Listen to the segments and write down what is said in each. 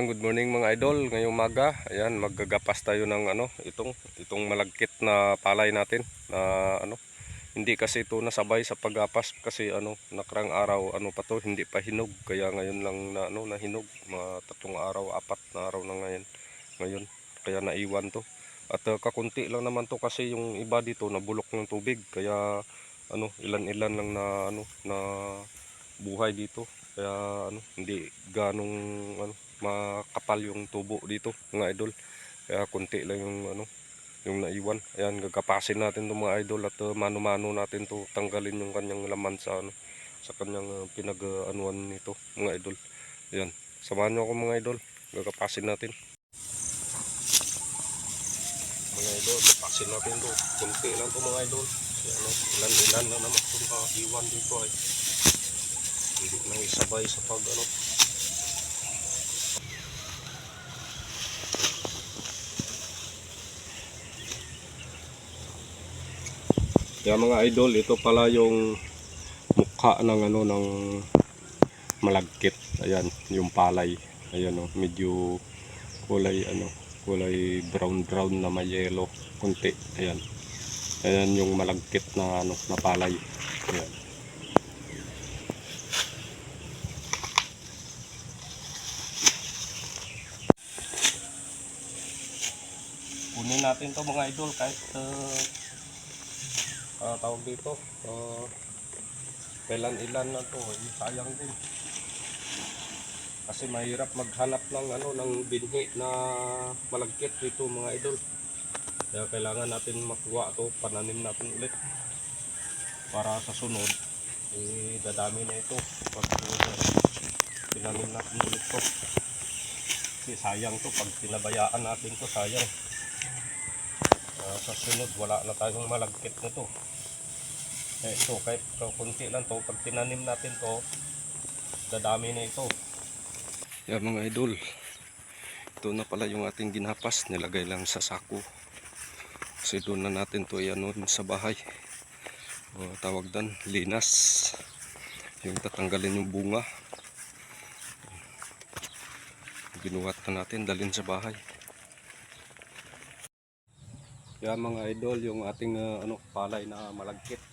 Ayan, good morning mga idol. Ngayong maga, ayan, maggagapas tayo ng ano, itong itong malagkit na palay natin na ano, hindi kasi ito nasabay sa paggapas kasi ano, nakarang araw ano pa to, hindi pa hinog. Kaya ngayon lang na ano, nahinog, mga tatlong araw, apat na araw na ngayon. Ngayon, kaya naiwan to. At uh, kakunti lang naman to kasi yung iba dito nabulok ng tubig. Kaya ano, ilan-ilan lang na ano, na buhay dito. Kaya ano, hindi ganong ano, makapal yung tubo dito mga idol. Kaya konti lang yung ano yung naiwan. Ayan gagapasin natin to mga idol at uh, mano-mano natin to tanggalin yung kanyang laman sa ano sa kanyang uh, pinag-anuan nito mga idol. Ayan samahan nyo ako mga idol. Gagapasin natin. Mga idol gagapasin natin to. Konti lang to mga idol. Ayan, ano, ilan ilan na naman itong uh, iwan dito ay. Hindi nang isabay sa pag ano Kaya mga idol, ito pala yung mukha ng ano ng malagkit. Ayan, yung palay. Ayan oh, medyo kulay ano, kulay brown brown na may yellow kunti. Ayan. Ayan yung malagkit na ano na palay. Ayan. Kunin natin to mga idol kahit uh, ah, tawag dito. Uh, kailan ilan na to eh, sayang din. Kasi mahirap maghanap ng ano ng binhi na malagkit dito mga idol. Kaya kailangan natin makuha to pananim natin ulit. Para sa sunod eh dadami na ito. Pag uh, pinanim natin ulit to. Kasi sayang to pag pinabayaan natin to sayang. Ah, sa sunod wala na tayong malagkit na to eh, ito kahit kunti lang to pag tinanim natin to dadami na ito. Yan mga idol. Ito na pala yung ating ginapas. Nilagay lang sa sako. Kasi doon na natin to yan sa bahay. O, tawag dan linas. Yung tatanggalin yung bunga. Binuhat na natin dalhin sa bahay. Yan mga idol, yung ating uh, ano, palay na malagkit.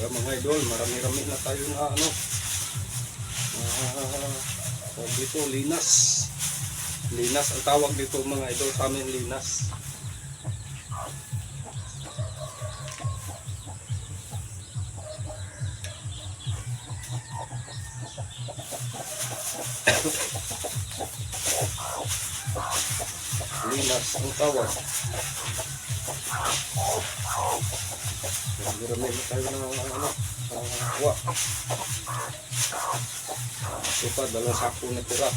Yan mga idol, marami-rami na tayo na ano. Uh, dito linas linas ang tawag dito mga idol sa amin linas linas ang tawag Marami na tayo ng ano, kuha. Ito pa, dalawang sako na tira.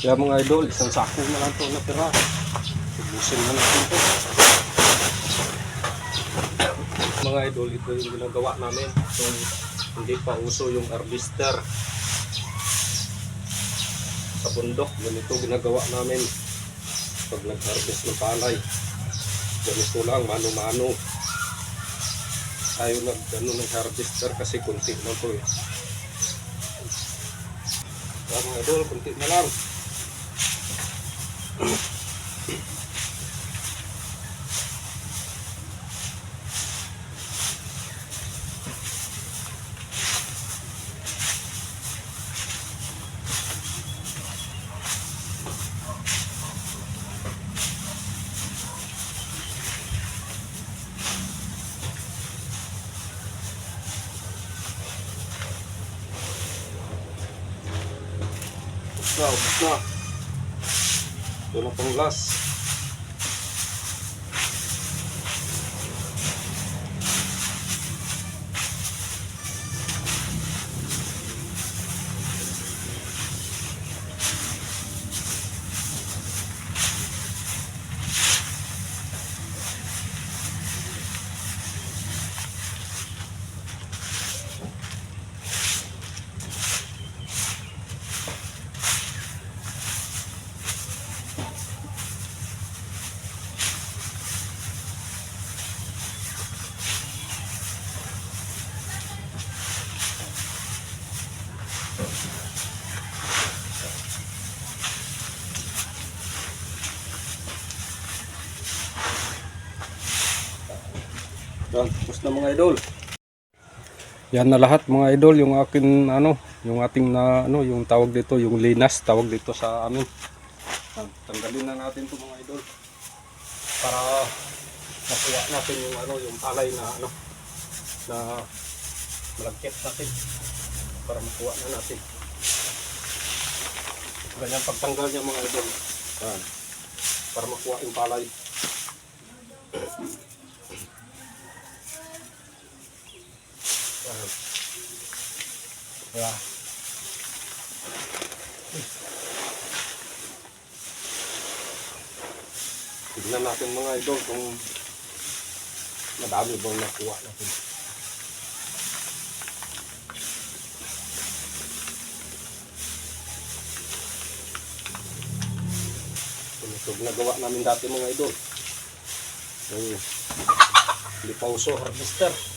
Kaya mga idol, isang sako na lang ito na tira. Ubusin na natin ito. Mga idol, ito yung ginagawa namin. So, hindi pa uso yung harvester. Sa bundok, ganito ginagawa namin. Pag nag-harvest ng palay. Ganito lang, mano-mano. Tayo nag, ano, nag-harvester kasi kunti lang to eh. Mga idol, kunti na lang. Ito na pang last. Yan, tapos na mga idol. Yan na lahat mga idol, yung akin ano, yung ating na ano, yung tawag dito, yung linas tawag dito sa amin. Tanggalin na natin 'to mga idol. Para makuha natin yung ano, yung palay na ano na malagkit natin para makuha na natin. Ganyan pagtanggal niya mga idol. Yan. Para makuha yung palay. Yeah. Tignan natin mga idol kung madami bang nakuha natin. Ito na gawa namin dati mga idol. Yung lipauso harvester.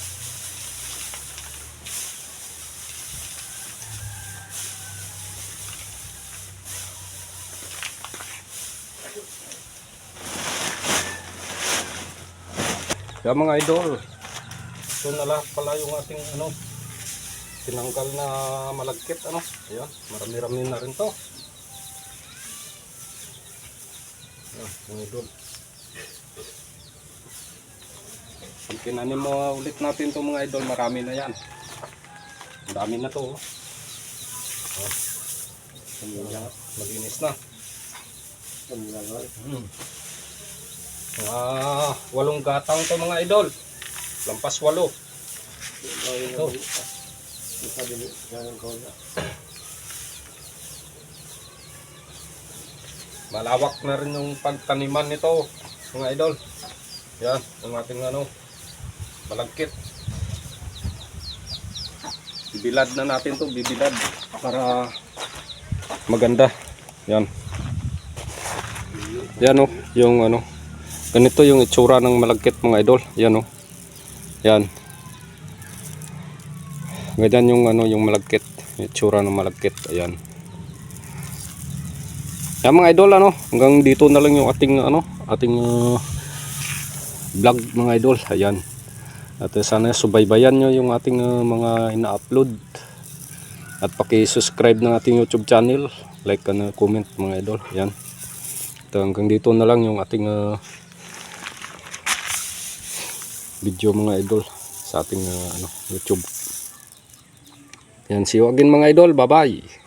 Kaya mga idol, ito na lang pala yung ating ano, tinanggal na malagkit ano. Ayan, marami-rami na rin to. Ayan, mga idol. Pag tinanim mo ulit natin to mga idol, marami na yan. Ang dami na to. Oh. Ayan, Malinis na. Hmm. Ah, walong gatang to mga idol. Lampas walo. Ito. Malawak na rin yung pagtaniman nito, mga idol. Yan, ang ating ano, malagkit. Bibilad na natin to, bibilad para maganda. Yan. Yan oh, yung ano, ganito yung itsura ng malagkit mga idol. Yan oh. Yan. Ganyan yung ano, yung malagkit, itsura ng malagkit. Ayan. Yan mga idol ano, hanggang dito na lang yung ating ano, ating uh, mga idol. Ayan. At uh, sana subaybayan nyo yung ating uh, mga ina-upload. At paki-subscribe ng ating YouTube channel, like and uh, comment mga idol. Ayan. At hanggang dito na lang yung ating uh, video mga idol sa ating uh, ano, YouTube. Yan, again mga idol. Bye-bye.